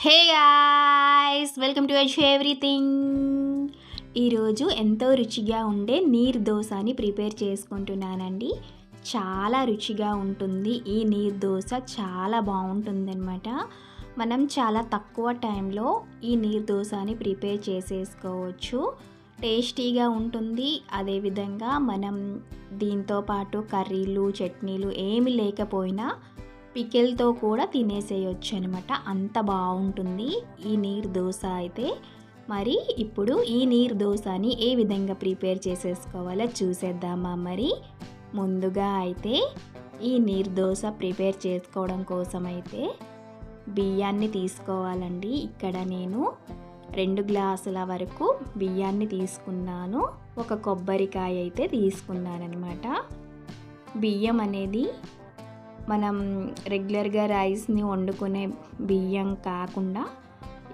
Hey guys welcome to అచ్ everything. ఈరోజు ఎంతో రుచిగా ఉండే నీరు దోశని ప్రిపేర్ చేసుకుంటున్నానండి. చాలా రుచిగా ఉంటుంది. ఈ నీరు దోశ చాలా బాగుంటుందన్నమాట. మనం చాలా తక్కువ టైంలో ఈ నీరు దోశని ప్రిపేర్ చేసేసుకోవచ్చు. టేస్టీగా ఉంటుంది. అదేవిధంగా మనం దీంతో పాటు కర్రీలు చట్నీలు ఏమి లేకపోయినా పికెల్తో కూడా తినేసేయచ్చు అనమాట అంత బాగుంటుంది. ఈ నీరు దోశ అయితే. మరి ఇప్పుడు ఈ నీరు దోశని ఏ విధంగా ప్రిపేర్ చేసేసుకోవాలో చూసేద్దామా మరి. ముందుగా అయితే ఈ నీరు దోశ ప్రిపేర్ చేసుకోవడం కోసం అయితే బియ్యాన్ని తీసుకోవాలండి. ఇక్కడ నేను రెండు గ్లాసుల వరకు బియ్యాన్ని తీసుకున్నాను. ఒక కొబ్బరికాయ అయితే తీసుకున్నాను అనమాట బియ్యం అనేది మనం రెగ్యులర్గా రైస్ని వండుకునే బియ్యం కాకుండా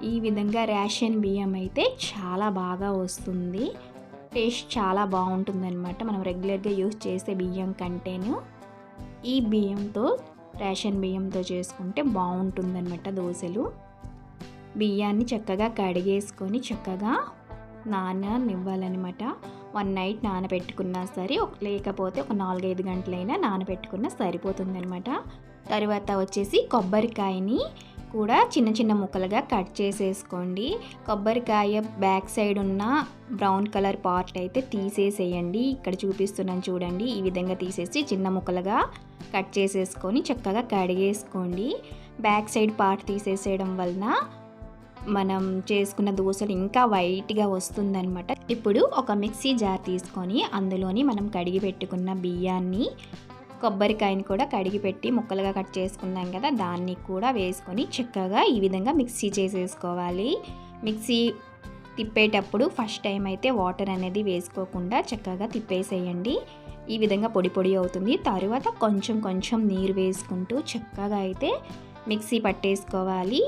ఈ విధంగా రేషన్ బియ్యం అయితే చాలా బాగా వస్తుంది. టేస్ట్ చాలా బాగుంటుందన్నమాట. మనం రెగ్యులర్గా యూస్ చేసే బియ్యం కంటేను. ఈ బియ్యంతో రేషన్ బియ్యంతో చేసుకుంటే బాగుంటుందన్నమాట దోశలు. బియ్యాన్ని చక్కగా కడిగేసుకొని చక్కగా నాననివ్వాలన్నమాట వన్ నైట్ నానబెట్టుకున్నా సరే ఒక లేకపోతే ఒక నాలుగైదు గంటలైనా నానబెట్టుకున్నా సరిపోతుందనమాట తర్వాత వచ్చేసి కొబ్బరికాయని కూడా చిన్న చిన్న ముక్కలుగా కట్ చేసేసుకోండి. కొబ్బరికాయ బ్యాక్ సైడ్ ఉన్న బ్రౌన్ కలర్ పార్ట్ అయితే తీసేసేయండి. ఇక్కడ చూపిస్తున్నాను చూడండి. ఈ విధంగా తీసేసి చిన్న ముక్కలుగా కట్ చేసేసుకొని చక్కగా కడిగేసుకోండి. బ్యాక్ సైడ్ పార్ట్ తీసేసేయడం వలన మనం చేసుకున్న దోశలు ఇంకా వైట్గా వస్తుందన్నమాట. ఇప్పుడు ఒక మిక్సీ జార్ తీసుకొని అందులోని మనం కడిగి పెట్టుకున్న బియ్యాన్ని కొబ్బరికాయని కూడా కడిగి పెట్టి ముక్కలుగా కట్ చేసుకున్నాం కదా దాన్ని కూడా వేసుకొని చక్కగా ఈ విధంగా మిక్సీ చేసేసుకోవాలి. మిక్సీ తిప్పేటప్పుడు ఫస్ట్ టైం అయితే వాటర్ అనేది వేసుకోకుండా చక్కగా తిప్పేసేయండి. ఈ విధంగా పొడి పొడి అవుతుంది. తర్వాత కొంచెం కొంచెం నీరు వేసుకుంటూ చక్కగా అయితే మిక్సీ పట్టేసుకోవాలి.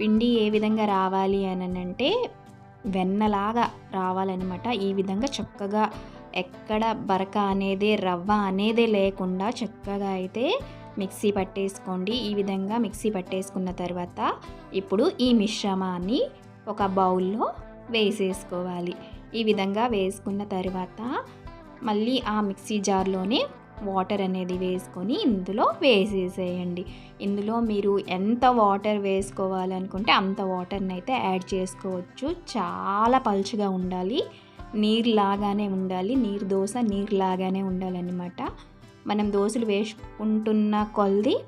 పిండి ఏ విధంగా రావాలి అని అంటే వెన్నలాగా రావాలన్నమాట. ఈ విధంగా చక్కగా ఎక్కడ బరక అనేది రవ్వ అనేదే లేకుండా చక్కగా అయితే మిక్సీ పట్టేసుకోండి. ఈ విధంగా మిక్సీ పట్టేసుకున్న తర్వాత ఇప్పుడు ఈ మిశ్రమాన్ని ఒక బౌల్లో వేసేసుకోవాలి. ఈ విధంగా వేసుకున్న తర్వాత మళ్ళీ ఆ మిక్సీ జార్లోనే వాటర్ అనేది వేసుకొని ఇందులో వేసేసేయండి. ఇందులో మీరు ఎంత వాటర్ వేసుకోవాలనుకుంటే అంత వాటర్ని అయితే యాడ్ చేసుకోవచ్చు. చాలా పలుచగా ఉండాలి. నీరులాగానే ఉండాలి. నీరు దోశ నీరులాగానే ఉండాలన్నమాట. మనం దోశలు వేసుకుంటున్న కొలది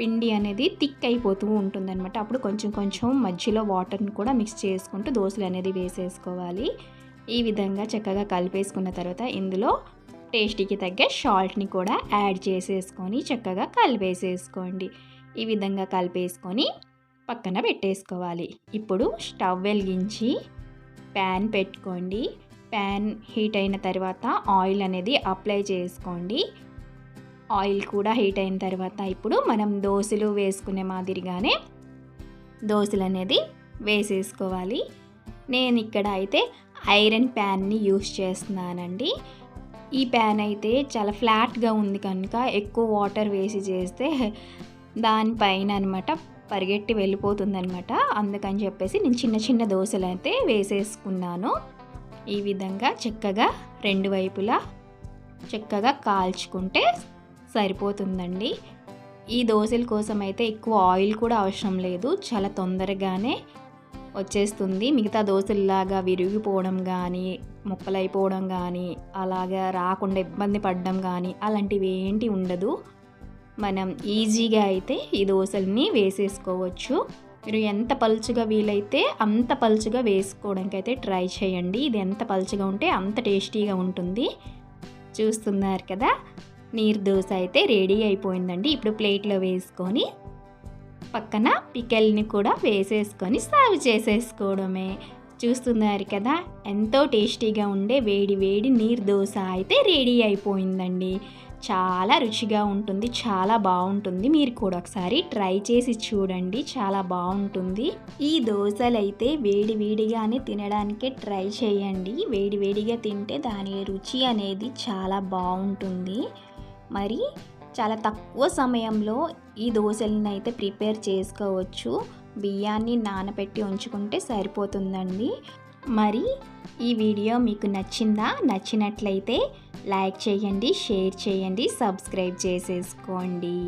పిండి అనేది థిక్ అయిపోతూ ఉంటుందన్నమాట. అప్పుడు కొంచెం కొంచెం మధ్యలో వాటర్ని కూడా మిక్స్ చేసుకుంటూ దోశలు అనేది వేసేసుకోవాలి. ఈ విధంగా చక్కగా కలిపేసుకున్న తర్వాత ఇందులో టేస్టీకి తగ్గ సాల్ట్ని కూడా యాడ్ చేసేసుకొని చక్కగా కలిపేసేసుకోండి. ఈ విధంగా కలిపేసుకొని పక్కన పెట్టేసుకోవాలి. ఇప్పుడు స్టవ్ వెలిగించి ప్యాన్ పెట్టుకోండి. ప్యాన్ హీట్ అయిన తర్వాత ఆయిల్ అనేది అప్లై చేసుకోండి. ఆయిల్ కూడా హీట్ అయిన తర్వాత ఇప్పుడు మనం దోశలు వేసుకునే మాదిరిగానే దోశలు అనేది వేసేసుకోవాలి. నేను ఇక్కడ అయితే ఐరన్ ప్యాన్ని యూస్ చేస్తున్నానండి. ఈ ప్యాన్ అయితే చాలా ఫ్లాట్గా ఉంది కనుక ఎక్కువ వాటర్ వేసి చేస్తే దానిపైన అనమాట పరిగెట్టి వెళ్ళిపోతుంది అనమాట అందుకని చెప్పేసి నేను చిన్న చిన్న దోశలు అయితే వేసేసుకున్నాను. ఈ విధంగా చక్కగా రెండు వైపులా చక్కగా కాల్చుకుంటే సరిపోతుందండి. ఈ దోశల కోసం అయితే ఎక్కువ ఆయిల్ కూడా అవసరం లేదు. చాలా తొందరగానే వచ్చేస్తుంది. మిగతా దోశల్లాగా విరిగిపోవడం కానీ ముక్కలైపోవడం కానీ అలాగా రాకుండా ఇబ్బంది పడడం కానీ అలాంటివి ఏంటి ఉండదు. మనం ఈజీగా అయితే ఈ దోశల్ని వేసేసుకోవచ్చు. మీరు ఎంత పలుచుగా వీలైతే అంత పలుచుగా వేసుకోవడానికి అయితే ట్రై చేయండి. ఇది ఎంత పలుచుగా ఉంటే అంత టేస్టీగా ఉంటుంది. చూస్తున్నారు కదా? నీరు దోశ అయితే రెడీ అయిపోయిందండి. ఇప్పుడు ప్లేట్లో వేసుకొని పక్కన పికెల్ని కూడా వేసేసుకొని సర్వ్ చేసేసుకోవడమే. చూస్తున్నారు కదా ఎంతో టేస్టీగా ఉండే వేడి వేడి నీరు దోశ అయితే రెడీ అయిపోయిందండి. చాలా రుచిగా ఉంటుంది చాలా బాగుంటుంది. మీరు కూడా ఒకసారి ట్రై చేసి చూడండి చాలా బాగుంటుంది. ఈ దోశలు అయితే వేడి వేడిగానే తినడానికే ట్రై చేయండి. వేడి వేడిగా తింటే దాని రుచి అనేది చాలా బాగుంటుంది. మరి చాలా తక్కువ సమయంలో ఈ దోశలను అయితే ప్రిపేర్ చేసుకోవచ్చు. బియ్యాన్ని నానబెట్టి ఉంచుకుంటే సరిపోతుందండి. మరి ఈ వీడియో మీకు నచ్చిందా? నచ్చినట్లయితే లైక్ చేయండి షేర్ చేయండి సబ్స్క్రైబ్ చేసేసుకోండి.